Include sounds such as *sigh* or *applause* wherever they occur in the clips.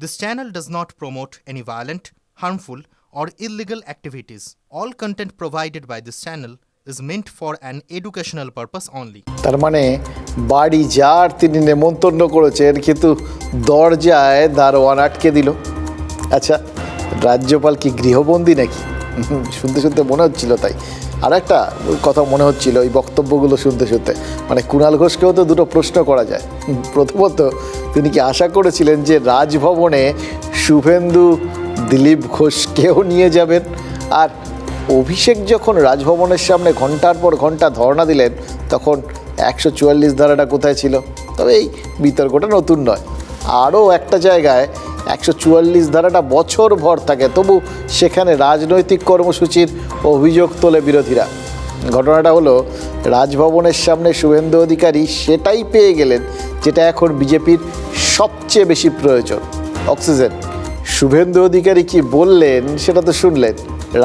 This channel does not promote any violent, harmful, or illegal activities. All content provided by this channel is meant for an educational purpose only. তার মানে বাড়ি যার তিনি নেমন্তন্ন করেছেন কিন্তু দরজায় দারোয়ান আটকে দিল আচ্ছা রাজ্যপাল কি গৃহবন্দী নাকি *laughs* শুনতে শুনতে মনে হচ্ছিল তাই। আর একটা কথা মনে হচ্ছিল এই বক্তব্যগুলো শুনতে শুনতে। মানে কুণাল ঘোষকেও তো দুটো প্রশ্ন করা যায়। প্রথমত, তিনি কি আশা করেছিলেন যে রাজভবনে শুভেন্দু দিলীপ ঘোষকেও নিয়ে যাবেন? আর অভিষেক যখন রাজভবনের সামনে ঘণ্টার পর ঘণ্টা ধর্ণা দিলেন, তখন একশো চুয়াল্লিশ ধারাটা কোথায় ছিল? তবে এই বিতর্কটা নতুন নয়। আরও একটা জায়গায় একশো চুয়াল্লিশ ধারাটা বছর ভর থাকে, তবু সেখানে রাজনৈতিক কর্মসূচির অভিযোগ তোলে বিরোধীরা। ঘটনাটা হলো, রাজভবনের সামনে শুভেন্দু অধিকারী সেটাই পেয়ে গেলেন যেটা এখন বিজেপির সবচেয়ে বেশি প্রয়োজন। অক্সিজেন। শুভেন্দু অধিকারী কি বললেন সেটা তো শুনলেন।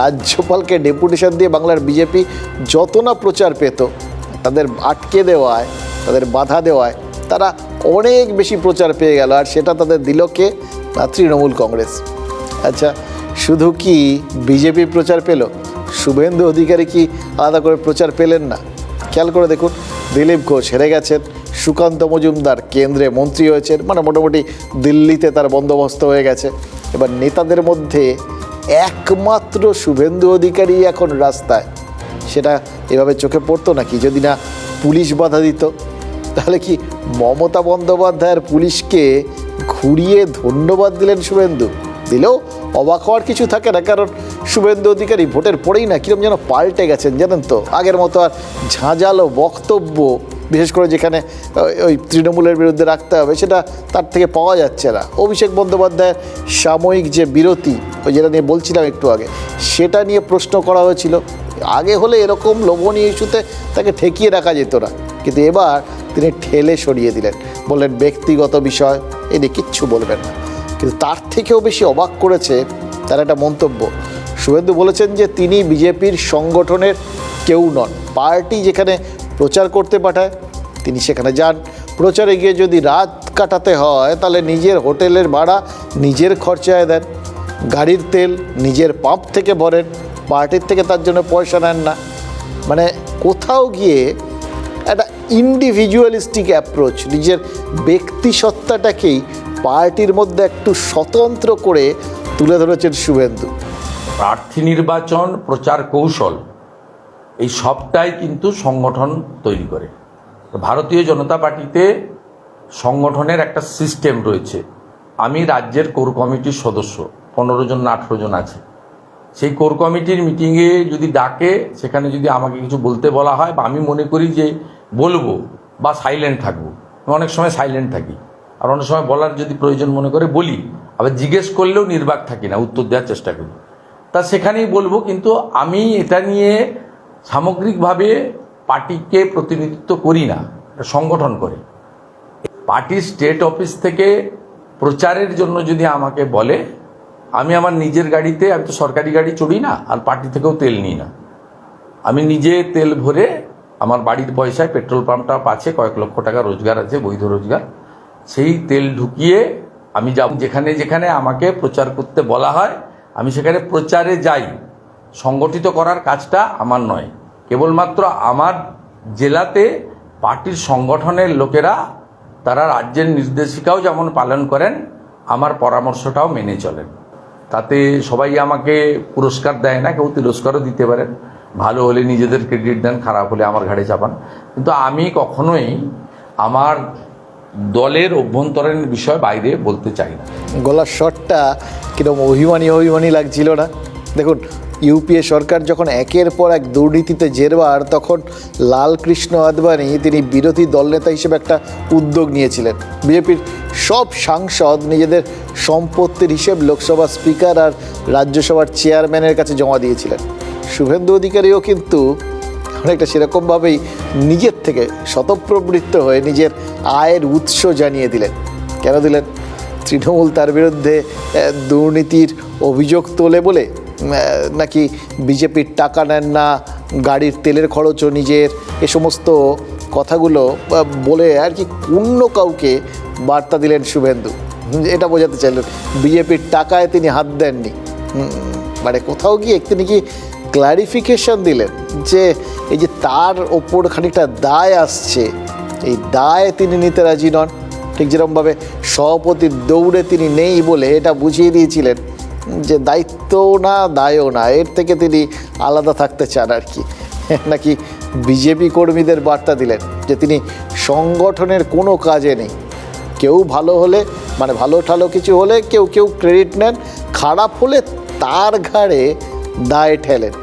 রাজ্যপালকে ডেপুটেশন দিয়ে বাংলার বিজেপি যত না প্রচার পেত, তাদের আটকে দেওয়ায়, তাদের বাধা দেওয়ায়, তারা অনেক বেশি প্রচার পেয়ে গেল, আর সেটা তাদের দিল কে? না, তৃণমূল কংগ্রেস। আচ্ছা শুধু কি বিজেপি প্রচার পেল? শুভেন্দু অধিকারী কি আলাদা করে প্রচার পেলেন না? খেয়াল করে দেখুন, দিলীপ ঘোষ হেরে গেছেন, সুকান্ত মজুমদার কেন্দ্রে মন্ত্রী হয়েছেন মানে মোটামুটি দিল্লিতে তার বন্দোবস্ত হয়ে গেছে। এবার নেতাদের মধ্যে একমাত্র শুভেন্দু অধিকারী এখন রাস্তায়। সেটা এভাবে চোখে পড়তো নাকি? যদি না পুলিশ বাধা দিত তাহলে কি মমতা বন্দ্যোপাধ্যায়ের পুলিশকে ঘুরিয়ে ধন্যবাদ দিলেন শুভেন্দু? দিলেও অবাক হওয়ার কিছু থাকে না, কারণ শুভেন্দু অধিকারী ভোটের পরেই না কিরম যেন পাল্টে গেছেন, জানেন তো? আগের মতো আর ঝাঁঝালো বক্তব্য, বিশেষ করে যেখানে ওই তৃণমূলের বিরুদ্ধে রাখতে হবে, সেটা তার থেকে পাওয়া যাচ্ছে না। অভিষেক বন্দ্যোপাধ্যায়ের সাময়িক যে বিরতি, ওই যেটা নিয়ে বলছিলাম একটু আগে, সেটা নিয়ে প্রশ্ন করা হয়েছিল। আগে হলে এরকম লোভনীয় ইস্যুতে তাকে ঠেকিয়ে রাখা যেত না। কিন্তু এবার তিনি ঠেলে সরিয়ে দিলেন। বললেন, ব্যক্তিগত বিষয়, এ নিয়ে কিচ্ছু বলবেন না। কিন্তু তার থেকেও বেশি অবাক করেছে তার একটা মন্তব্য। শুভেন্দু বলেছেন যে, তিনি বিজেপির সংগঠনের কেউ নন। পার্টি যেখানে প্রচার করতে পাঠায়, তিনি সেখানে যান। প্রচারে গিয়ে যদি রাত কাটাতে হয়, তাহলে নিজের হোটেলের ভাড়া নিজের খরচায় দেন। গাড়ির তেল নিজের পাম্প থেকে ভরেন। পার্টির থেকে তার জন্য পয়সা নেন না। মানে কোথাও গিয়ে একটা ইন্ডিভিজুয়ালিস্টিক অ্যাপ্রোচ নিজের ব্যক্তি সত্তাটাকেই পার্টির মধ্যে একটু স্বতন্ত্র করে তুলে ধরেছেন শুভেন্দু। প্রার্থী নির্বাচন, প্রচার কৌশল, এই সবটাই কিন্তু সংগঠন তৈরি করে। ভারতীয় জনতা পার্টিতে সংগঠনের একটা সিস্টেম রয়েছে। আমি রাজ্যের কোর কমিটির সদস্য, পনেরো জন না আঠেরো জন আছে। সেই কোর কমিটির মিটিংয়ে যদি ডাকে, সেখানে যদি আমাকে কিছু বলতে বলা হয় বা আমি মনে করি যে বলব বা সাইলেন্ট থাকব। অনেক সময় সাইলেন্ট থাকি। আর অনেক সময় বলার যদি প্রয়োজন মনে করে বলি, আবার জিজ্ঞেস করলেও নির্বাক থাকি না, উত্তর দেওয়ার চেষ্টা করি। তা সেখানেই বলব, কিন্তু আমি এটা নিয়ে সামগ্রিকভাবে পার্টিকে প্রতিনিধিত্ব করি না, এটা সংগঠন করে। পার্টির স্টেট অফিস থেকে প্রচারের জন্য যদি আমাকে বলে, আমি আমার নিজের গাড়িতে, আমি তো সরকারি গাড়ি চড়ি না, আর পার্টি থেকেও তেল নিই না। আমি নিজে তেল ভরে আমার বাড়ির পয়সায় পেট্রোল পাম্পটা আছে কয়েক লক্ষ টাকা রোজগার আছে, বৈধ রোজগার। সেই তেল ঢুকিয়ে আমি যাব। যেখানে যেখানে আমাকে প্রচার করতে বলা হয়, আমি সেখানে প্রচারে যাই। সংগঠিত করার কাজটা আমার নয়। কেবলমাত্র আমার জেলাতে পার্টির সংগঠনের লোকেরা, তারা রাজ্যের নির্দেশিকাও যেমন পালন করেন, আমার পরামর্শটাও মেনে চলেন। তাতে সবাই আমাকে পুরস্কার দেয় না, কেউ তিরস্কারও দিতে পারেন। ভালো হলে নিজেদের ক্রেডিট দেন, খারাপ হলে আমার ঘাড়ে চাপান। কিন্তু আমি কখনোই আমার দলের অভ্যন্তরীণ বিষয় বাইরে বলতে চাই না। গলার শটটা কীরকম অভিমানী অভিমানী লাগছিল না? দেখুন ইউপিএ সরকার যখন একের পর এক দুর্নীতিতে জেরবার, তখন লালকৃষ্ণ আদবানি তিনি বিরোধী দলনেতা হিসেবে একটা উদ্যোগ নিয়েছিলেন। বিজেপির সব সাংসদ নিজেদের সম্পত্তির হিসেব লোকসভা স্পিকার আর রাজ্যসভার চেয়ারম্যানের কাছে জমা দিয়েছিলেন। শুভেন্দু অধিকারীও কিন্তু অনেকটা সেরকমভাবেই নিজের থেকে স্বতঃপ্রবৃত্ত হয়ে নিজের আয়ের উৎস জানিয়ে দিলেন। কেন দিলেন? তৃণমূল তার বিরুদ্ধে দুর্নীতির অভিযোগ তোলে বলে নাকি বিজেপির টাকা নেন না, গাড়ির তেলের খরচও নিজের, এ সমস্ত কথাগুলো বলে আর কি অন্য কাউকে বার্তা দিলেন শুভেন্দু। এটা বোঝাতে চাইলেন, বিজেপির টাকায় তিনি হাত দেননি। মানে কোথাও গিয়ে তিনি কি ক্লারিফিকেশন দিলেন যে এই যে তার ওপর খানিকটা দায় আসছে, এই দায় তিনি নিতে রাজি নন। ঠিক যেরকমভাবে সভাপতির দৌড়ে তিনি নেই বলে এটা বুঝিয়ে দিয়েছিলেন যে দায়িত্ব না, দায়ও না, এর থেকে তিনি আলাদা থাকতে চান আর কি। *laughs* নাকি বিজেপি কর্মীদের বার্তা দিলেন যে তিনি সংগঠনের কোনো কাজে নেই। কেউ ভালো হলে মানে ভালো ঠালো কিছু হলে কেউ কেউ ক্রেডিট নেন, খারাপ হলে তার ঘাড়ে দায় ঠেলেন।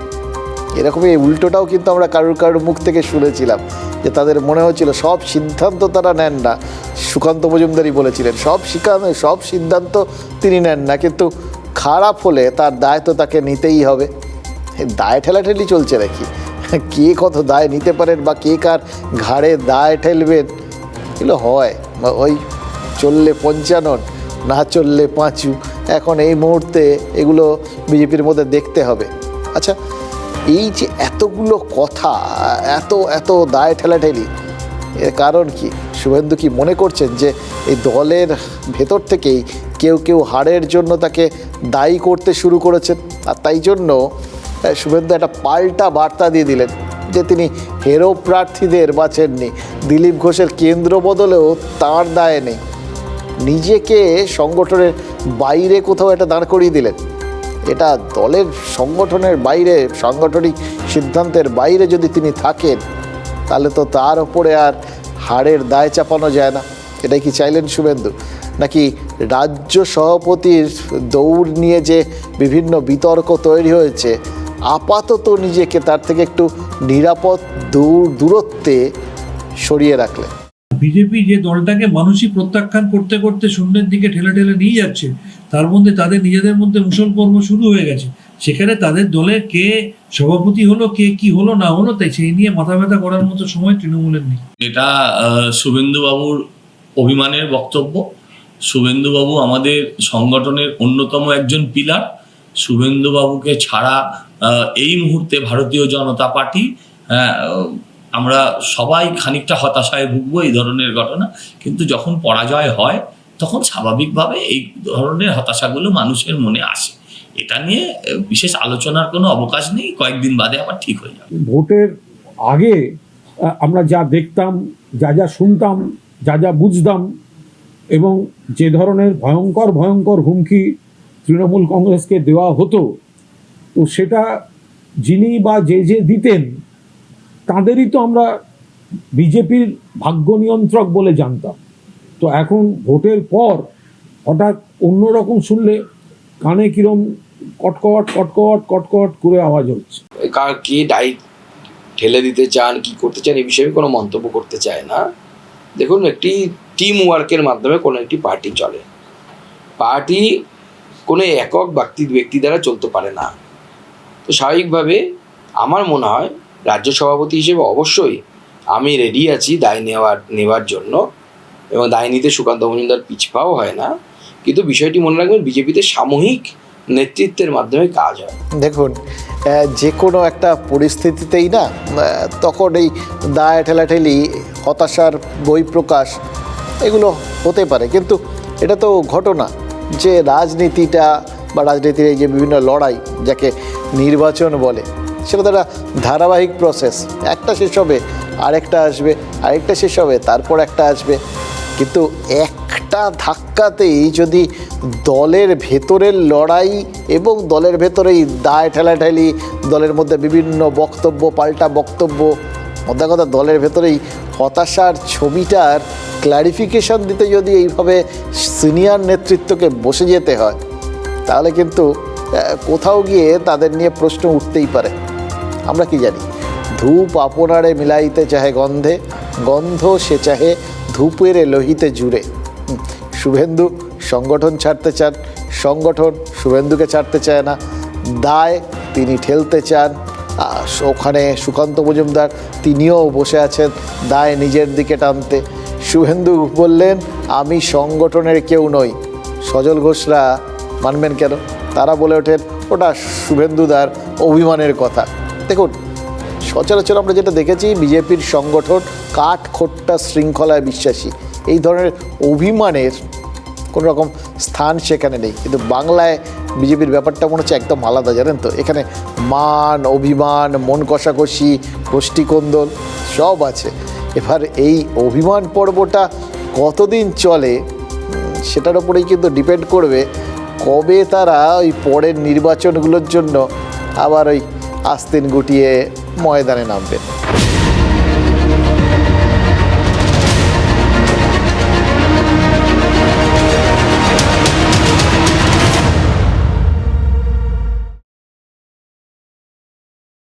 এরকমই উল্টোটাও কিন্তু আমরা কারুর কারুর মুখ থেকে শুনেছিলাম, যে তাদের মনে হচ্ছিল সব সিদ্ধান্ত তারা নেন না। সুকান্ত মজুমদারই বলেছিলেন, সব শিকান্ত সব সিদ্ধান্ত তিনি নেন না, কিন্তু খারাপ হলে তার দায় তো তাকে নিতেই হবে। দায় ঠেলাঠেলি চলছে নাকি? কে কত দায় নিতে পারেন বা কে কার ঘাড়ে দায় ঠেলবেন? এগুলো হয় ওই চললে পঞ্চানন, না চললে পাঁচু। এখন এই মুহূর্তে এগুলো বিজেপির মধ্যে দেখতে হবে। আচ্ছা এই যে এতগুলো কথা, এত এত দায় ঠেলাঠেলি, এর কারণ কি? শুভেন্দু কি মনে করছেন যে এই দলের ভেতর থেকেই কেউ কেউ হারের জন্য তাকে দায়ী করতে শুরু করেছেন? আর তাই জন্য শুভেন্দু একটা পাল্টা বার্তা দিয়ে দিলেন যে তিনি হেরো প্রার্থীদের বাছেননি দিলীপ ঘোষের কেন্দ্র বদলেও তার দায় নেই। নিজেকে সংগঠনের বাইরে কোথাও একটা দাঁড় করিয়ে দিলেন। এটা দলের সংগঠনের বাইরে, সাংগঠনিক সিদ্ধান্তের বাইরে যদি তিনি থাকেন, তাহলে তো তার ওপরে আর হাড়ের দায় চাপানো যায় না। এটাই কি চাইলেন শুভেন্দু? নাকি রাজ্য সভাপতির দৌড় নিয়ে যে বিভিন্ন বিতর্ক তৈরি হয়েছে, আপাতত নিজেকে তার থেকে একটু নিরাপদ দূর, দূরত্বে সরিয়ে রাখলেন? বিজেপি যে দলটাকে মানুষই প্রত্যাখ্যান করতে করতে শূন্যের দিকে ঠেলে ঠেলে নিয়ে যাচ্ছে তার মধ্যে তাদের নিজেদের মধ্যে মুসল পর্ব শুরু হয়ে গেছে। সেখানে তাদের দলে কে সভাপতি হলো কে কি হলো না হলো তাই সেই নিয়ে মাথা ব্যথা করার মতো সময় তৃণমূলের নেই। এটা শুভেন্দুবাবুর অভিমানের বক্তব্য। শুভেন্দুবাবু আমাদের সংগঠনের অন্যতম একজন পিলার। শুভেন্দুবাবুকে ছাড়া এই মুহূর্তে ভারতীয় জনতা পার্টি হ্যাঁ, আমরা সবাই খানিকটা হতাশায় ভুগবো এই ধরনের ঘটনা, কিন্তু যখন পরাজয় হয়, তখন স্বাভাবিকভাবে এই ধরনের হতাশাগুলো মানুষের মনে আসে। এটা নিয়ে বিশেষ আলোচনার কোনো অবকাশ নেই, কয়েকদিন বাদে আবার ঠিক হয়ে যাবে। ভোটের আগে আমরা যা দেখতাম, যা যা শুনতাম, যা যা বুঝতাম, এবং যে ধরনের ভয়ঙ্কর ভয়ঙ্কর হুমকি তৃণমূল কংগ্রেসকে দেওয়া হতো, তো সেটা যিনি বা যে যে দিতেন তাদেরই তো আমরা বিজেপির ভাগ্য নিয়ন্ত্রক বলে জানতাম। তো এখন ভোটের পর হঠাৎ অন্যরকম শুনলে কানে কিরম কটকট কটকট কটকট করে আওয়াজ হচ্ছে। কার কে ডাইট ঠেলে দিতে চান, কি করতে চান এই বিষয়ে কোনো মন্তব্য করতে চায় না। দেখুন, একটি টিম ওয়ার্কের মাধ্যমে কোনো একটি পার্টি চলে। পার্টি কোনো একক ব্যক্তি ব্যক্তি দ্বারা চলতে পারে না। তো স্বাভাবিকভাবে আমার মনে হয় রাজ্য সভাপতি হিসেবে অবশ্যই আমি রেডি আছি দায় নেওয়ার নেওয়ার জন্য। এবং দায় নিতে সুকান্ত মজুমদার পিছপাও হয় না। কিন্তু বিষয়টি মনে রাখবেন, বিজেপিতে সামূহিক নেতৃত্বের মাধ্যমে কাজ হয়। দেখুন যে কোনো একটা পরিস্থিতিতেই না তখন এই দায় ঠেলাঠেলি, হতাশার বহিঃপ্রকাশ এগুলো হতে পারে। কিন্তু এটা তো ঘটনা যে রাজনীতিটা বা রাজনীতির এই যে বিভিন্ন লড়াই, যাকে নির্বাচন বলে সেটা তো একটা ধারাবাহিক প্রসেস একটা শেষ হবে, আরেকটা আসবে, আরেকটা শেষ হবে, তারপর একটা আসবে। কিন্তু একটা ধাক্কাতেই যদি দলের ভেতরের লড়াই এবং দলের ভেতরেই দায় ঠেলাঠেলি, দলের মধ্যে বিভিন্ন বক্তব্য, পাল্টা বক্তব্য মোদ্দা কথা দলের ভেতরেই হতাশার ছবিটার ক্ল্যারিফিকেশন দিতে যদি এইভাবে সিনিয়র নেতৃত্বকে বসে যেতে হয়, তাহলে কিন্তু কোথাও গিয়ে তাদের নিয়ে প্রশ্ন উঠতেই পারে। আমরা কি জানি? ধূপ আপনারে মিলাইতে চাহে গন্ধে, গন্ধ সে চাহে ধূপের লোহিতে জুড়ে। শুভেন্দু সংগঠন ছাড়তে চান, সংগঠন শুভেন্দুকে ছাড়তে চায় না। দায় তিনি ঠেলতে চান। ওখানে সুকান্ত মজুমদার তিনিও বসে আছেন, দায় নিজের দিকে টানতে। শুভেন্দু বললেন, আমি সংগঠনের কেউ নই। সজল ঘোষরা মানবেন কেন? তারা বলে ওঠেন, ওটা শুভেন্দুদার অভিমানের কথা। দেখুন, সচরাচর আমরা যেটা দেখেছি, বিজেপির সংগঠন কাঠ খোট্টা শৃঙ্খলায় বিশ্বাসী। এই ধরনের অভিমানের কোনো রকম স্থান সেখানে নেই। কিন্তু বাংলায় বিজেপির ব্যাপারটা মনে হচ্ছে একদম আলাদা, জানেন তো? এখানে মান, অভিমান, মন কষাকষি, গোষ্ঠীকন্দল সব আছে। এবার এই অভিমান পর্বটা কতদিন চলে, সেটার উপরেই কিন্তু ডিপেন্ড করবে কবে তারা ওই পরের নির্বাচনগুলোর জন্য আবার ওই আস্তিন গুটিয়ে ময়দানে নামবে